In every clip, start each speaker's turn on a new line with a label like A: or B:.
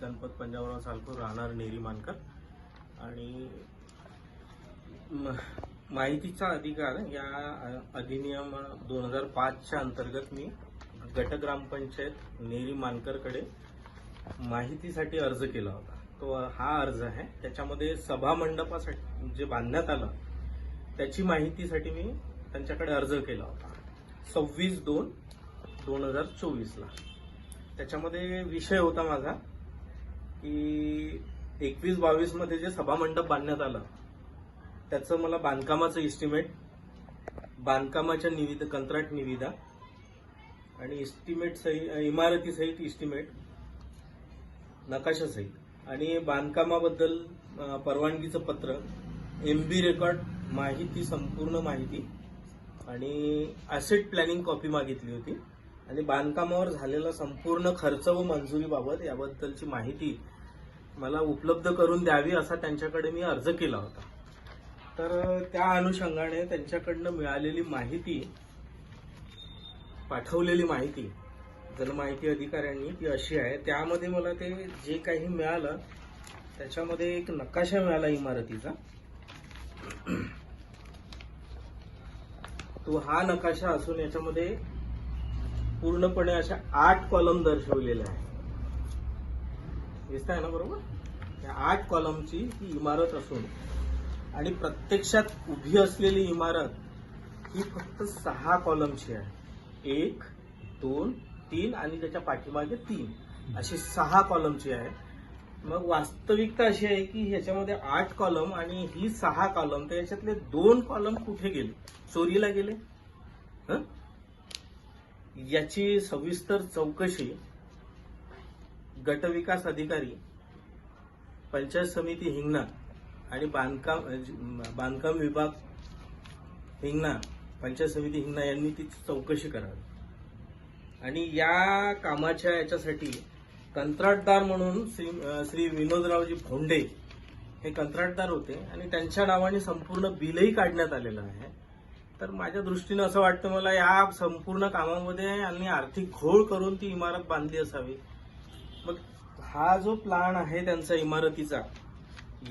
A: गणपत पंजाबराव सालपूर राहणार नेरी मानकर. आणि म- माहितीचा अधिकार या अधिनियम दोन हजार पाचच्या अंतर्गत मी गट ग्रामपंचायत नेरी मानकरकडे माहितीसाठी अर्ज केला होता. तो हा अर्ज आहे. त्याच्यामध्ये सभा मंडपासाठी जे बांधण्यात आलं त्याची माहितीसाठी मी त्यांच्याकडे अर्ज केला होता. सव्वीस दोन दोन हजार चोवीसला. त्याच्यामध्ये विषय होता माझा. की एकवीस बावीसमध्ये जे सभामंडप बांधण्यात आलं त्याचं मला बांधकामाचं इस्टिमेट बांधकामाच्या निविदा कंत्राट निविदा आणि इस्टिमेट सहित इमारतीसहित इस्टिमेट नकाशासहित आणि बांधकामाबद्दल परवानगीचं पत्र एम बी रेकॉर्ड माहिती संपूर्ण माहिती आणि ॲसेट प्लॅनिंग कॉपी मागितली होती. आणि बांधकामावर झालेला संपूर्ण खर्च व मंजुरीबाबत याबद्दलची माहिती मला उपलब्ध करून द्यावी असा त्यांच्याकडे मी अर्ज केला होता. तर त्या अनुषंगाने त्यांच्याकडनं मिळालेली माहिती पाठवलेली माहिती जनमाहिती अधिकाऱ्यांनी ती अशी आहे. त्यामध्ये मला ते जे काही मिळालं त्याच्यामध्ये एक नकाशा मिळाला इमारतीचा. तो हा नकाशा असून याच्यामध्ये पूर्णपणे अशा आठ कॉलम दर्शवलेले आहे दिसत आहे ना बरोबर? या आठ कॉलमची ही इमारत असून आणि प्रत्यक्षात उभी असलेली इमारत ही फक्त सहा कॉलमची आहे. एक दोन तीन आणि त्याच्या पाठीमागे तीन. अशी सहा कॉलमची आहे. मग वास्तविकता अशी आहे की ह्याच्यामध्ये आठ कॉलम आणि ही सहा कॉलम तर याच्यातले दोन कॉलम कुठे गेले? चोरीला गेले? हं? याची सविस्तर चौकशी गटविकास अधिकारी पंचायत समिती हिंगणा आणि बांधकाम बांधकाम विभाग हिंगणा पंचायत समिती हिंगणा यांनी ती चौकशी करावी. आणि या कामाच्या याच्यासाठी कंत्राटदार म्हणून श्री श्री विनोदरावजी भोंडे हे कंत्राटदार होते आणि त्यांच्या नावाने संपूर्ण बिलही काढण्यात आलेलं आहे. तर माझ्या दृष्टीनं असं वाटतं मला या संपूर्ण कामामध्ये यांनी आर्थिक घोळ करून ती इमारत बांधली असावी. मग हा जो प्लान आहे त्यांचा इमारतीचा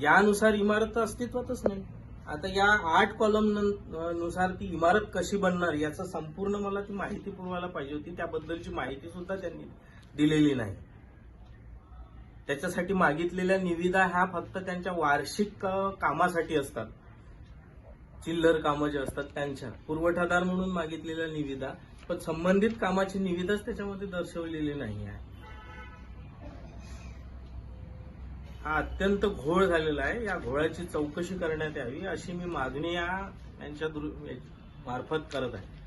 A: यानुसार इमारत अस्तित्वातच नाही. आता या आठ कॉलमनुसार ती इमारत कशी बनणार याचं संपूर्ण मला ती माहिती पुरवायला पाहिजे होती. त्याबद्दलची माहिती सुद्धा त्यांनी दिलेली नाही. त्याच्यासाठी मागितलेल्या निविदा ह्या फक्त त्यांच्या वार्षिक कामासाठी असतात. चिल्लर कामं जे असतात त्यांच्या. पुरवठादार म्हणून मागितलेल्या निविदा पण संबंधित कामाची निविदाच त्याच्यामध्ये दर्शवलेली नाही आहे. हा अत्यंत घोळ झालेला आहे. या घोळाची चौकशी करण्यात यावी अशी मी मागणी या यांच्या मार्फत करत आहे.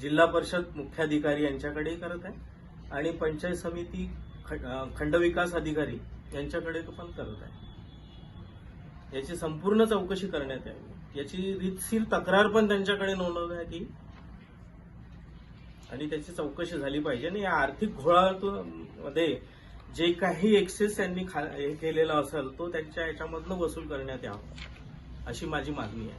A: जिल्हा परिषद मुख्याधिकारी यांच्याकडेही करत आहे आणि पंचायत समिती ख- खंडविकास अधिकारी यांच्याकडे पण करत आहे. याची संपूर्ण चौकशी करण्यात यावी. याची रीतशीर तक्रार पण त्यांच्याकडे नोंदवण्यात येईल आणि त्याची चौकशी झाली पाहिजे. आणि या आर्थिक घोळामध्ये जे काही एक्सेस त्यांनी खा- हे केलेला असेल तो त्यांच्या याच्यामधनं वसूल करण्यात यावा अशी माझी मागणी आहे.